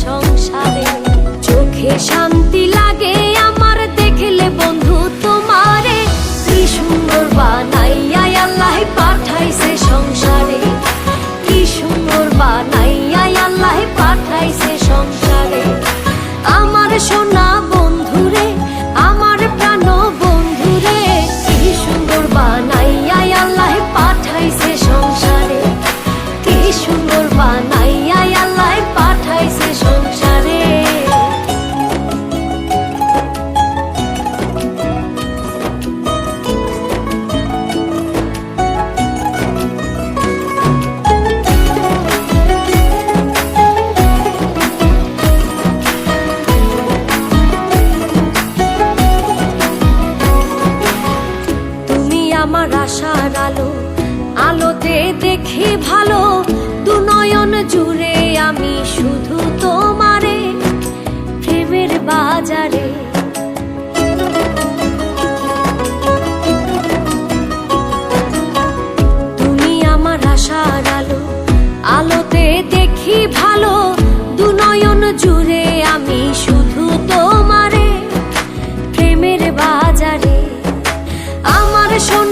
সংসারে চোখে শান্তি দেখি ভালো। দু নয়ন জুড়ে আমি শুধু তোমারে, প্রেমের বাজারে। তুমি আমার আশার আলো, আলোতে দেখি ভালো। দু নয়ন জুড়ে আমি শুধু তোমারে, প্রেমের বাজারে। আমার সোনা